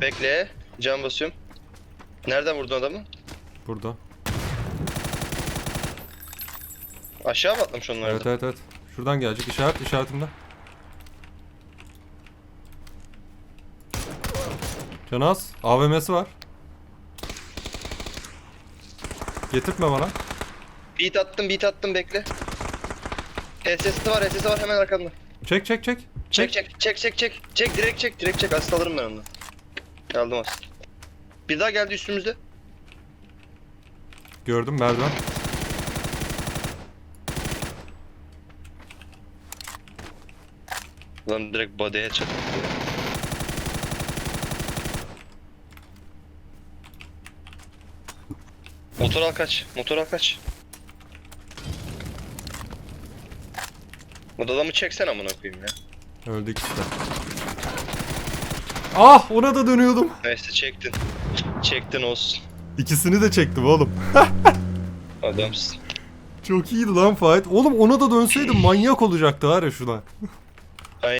Bekle. Can basıyorum. Nereden vurdun adamı? Burada. Aşağı mı atlamış onlar? Evet evet evet. Şuradan gelecek işaret işaretimde. Canaz AVM'si var. Getirtme bana. Beat attım, beat attım bekle. HSS'i var, HSS'i var hemen arkamda. Çek çek çek. Çek çek çek çek çek. Çek direkt çek, direkt çek. Asist alırım ben onu. Aldım asist. Bir daha geldi üstümüzde. Gördüm merdiven. Lan direkt body'e çek. Motor al kaç. Motor al kaç. Bu adamı çeksen amına koyayım ya. Öldü ikisi de. Ah ona da dönüyordum. Neyse çektin. Çektin olsun. İkisini de çektim oğlum. Adamsın. Çok iyiydi lan fight. Oğlum ona da dönseydim manyak olacaktı var ya şuna.